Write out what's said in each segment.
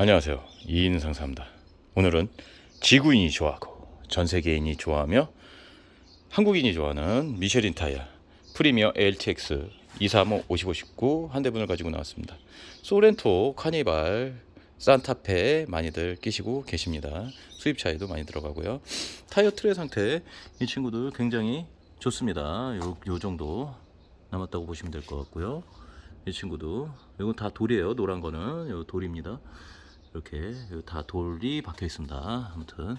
안녕하세요. 이인 상사입니다. 오늘은 지구인이 좋아하고 전 세계인이 좋아하며 한국인이 좋아하는 미쉐린 타이어 프리미어 LTX 235 5519 한 대분을 가지고 나왔습니다. 소렌토, 카니발, 산타페 많이들 끼시고 계십니다. 수입 차이도 많이 들어가고요. 타이어 틀의 상태 이 친구들 굉장히 좋습니다. 요, 요 정도 남았다고 보시면 될 것 같고요. 이 친구도 이건 다 돌이에요. 노란 거는 요 돌입니다. 이렇게 다 돌이 박혀 있습니다. 아무튼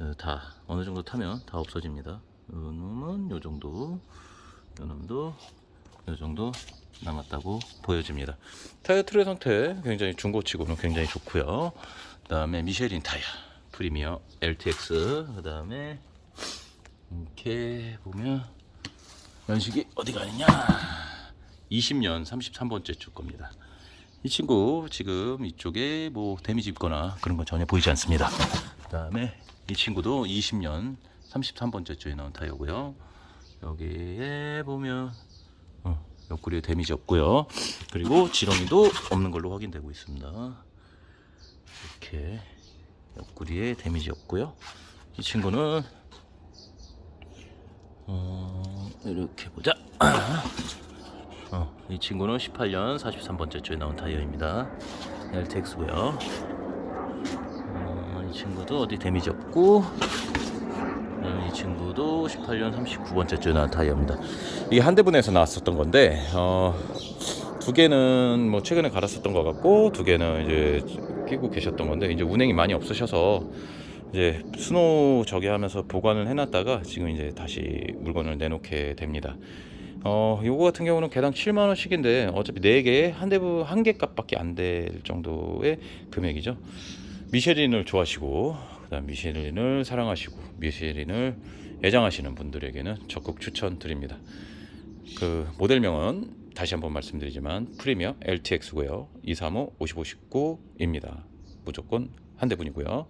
어, 다 어느 정도 타면 다 없어집니다. 요 놈은 요 정도, 요 놈도 요 정도 남았다고 보여집니다. 타이어 틀의 상태 굉장히 중고치고는 굉장히 좋고요. 그 다음에 미쉐린 타이어 프리미어 LTX 그 다음에 이렇게 보면 연식이 어디 가느냐 20년 33번째 줄 겁니다. 이 친구 지금 이쪽에 뭐 데미지 입거나 그런 건 전혀 보이지 않습니다. 그 다음에 이 친구도 20년 33번째 주에 나온 타이어고요. 여기에 보면 어, 옆구리에 데미지 없고요. 그리고 지렁이도 없는 걸로 확인되고 있습니다. 이렇게 옆구리에 데미지 없고요. 이 친구는 어, 이렇게 보자. 어, 이 친구는 18년 43번째 주에 나온 타이어입니다. LTX고요. 어, 이 친구도 어디 데미지 없고 어, 이 친구도 18년 39번째 주에 나온 타이어입니다. 이게 한 대분에서 나왔었던 건데 어, 두 개는 뭐 최근에 갈았었던 것 같고 두 개는 이제 끼고 계셨던 건데 이제 운행이 많이 없으셔서 이제 스노우 저기 하면서 보관을 해놨다가 지금 이제 다시 물건을 내놓게 됩니다. 어, 요거 같은 경우는 개당 7만 원씩인데 어차피 4개 한 대부 한 개 값밖에 안 될 정도의 금액이죠. 미쉐린을 좋아하시고 그다음 미쉐린을 사랑하시고 미쉐린을 애장하시는 분들에게는 적극 추천드립니다. 그 모델명은 다시 한번 말씀드리지만 프리미어 LTX고요. 235 5519입니다. 무조건 한 대분이고요.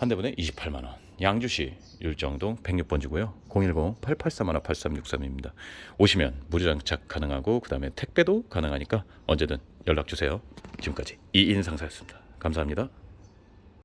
한 대분에 28만 원. 양주시 율정동 106번지고요. 010-8831-8363입니다. 오시면 무료 장착 가능하고 그 다음에 택배도 가능하니까 언제든 연락 주세요. 지금까지 이인 상사였습니다. 감사합니다.